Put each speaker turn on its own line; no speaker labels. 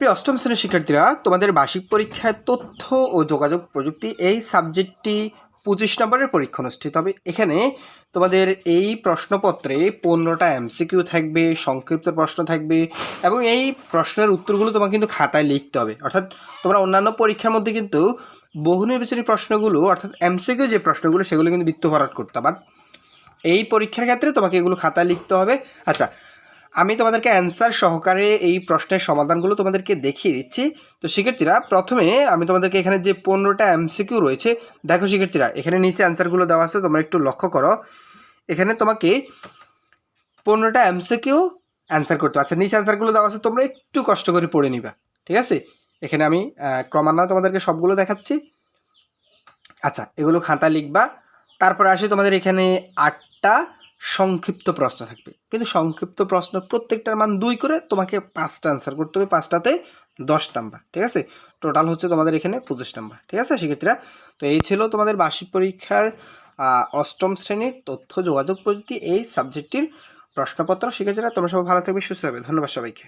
প্রিয় অষ্টম শ্রেণির শিক্ষার্থীরা, তোমাদের বার্ষিক পরীক্ষায় তথ্য ও যোগাযোগ প্রযুক্তি এই সাবজেক্টটি পঁচিশ নম্বরের পরীক্ষা অনুষ্ঠিত হবে। এখানে তোমাদের এই প্রশ্নপত্রে পনেরোটা এমসিকিউ থাকবে, সংক্ষিপ্ত প্রশ্ন থাকবে এবং এই প্রশ্নের উত্তরগুলো তোমাকে কিন্তু খাতায় লিখতে হবে। অর্থাৎ তোমরা অন্যান্য পরীক্ষার মধ্যে কিন্তু বহু নির্বাচনী প্রশ্নগুলো, অর্থাৎ এমসিকিউ যে প্রশ্নগুলো, সেগুলো কিন্তু বৃত্ত ভরাট করতে বাট এই পরীক্ষার ক্ষেত্রে তোমাকে এগুলো খাতায় লিখতে হবে। আচ্ছা আমি তোমাদেরকে অ্যান্সার সহকারে এই প্রশ্নের সমাধানগুলো তোমাদেরকে দেখিয়ে দিচ্ছি। তো শিক্ষার্থীরা, প্রথমে আমি তোমাদেরকে এখানে যে পনেরোটা এমসিকিউ রয়েছে, দেখো শিক্ষার্থীরা, এখানে নিচে অ্যান্সারগুলো দেওয়া আছে, তোমরা একটু লক্ষ্য করো। এখানে তোমাকে পনেরোটা এমসিকিউ অ্যান্সার করতে আচ্ছা নিচে অ্যান্সারগুলো দেওয়া আছে, তোমরা একটু কষ্ট করে পড়ে নিবা, ঠিক আছে? এখানে আমি ক্রমান্বয়ে তোমাদেরকে সবগুলো দেখাচ্ছি। আচ্ছা এগুলো খাতা লিখবা, তারপরে আসে তোমাদের এখানে আটটা সংক্ষিপ্ত প্রশ্ন থাকবে। কিন্তু সংক্ষিপ্ত প্রশ্ন প্রত্যেকটার মান দুই করে তোমাকে পাঁচটা আনসার করতে হবে। পাঁচটাতে দশ নাম্বার ঠিক আছে? টোটাল হচ্ছে তোমাদের এখানে পঁচিশ নাম্বার ঠিক আছে সেক্ষেত্রে তো এই ছিল তোমাদের বার্ষিক পরীক্ষার অষ্টম শ্রেণির তথ্য, যোগাযোগ প্রযুক্তি এই সাবজেক্টটির প্রশ্নপত্র। শিক্ষার্থীরা, তোমরা সবাই ভালো থাকবে, সুস্থ হবে ধন্যবাদ সবাইকে।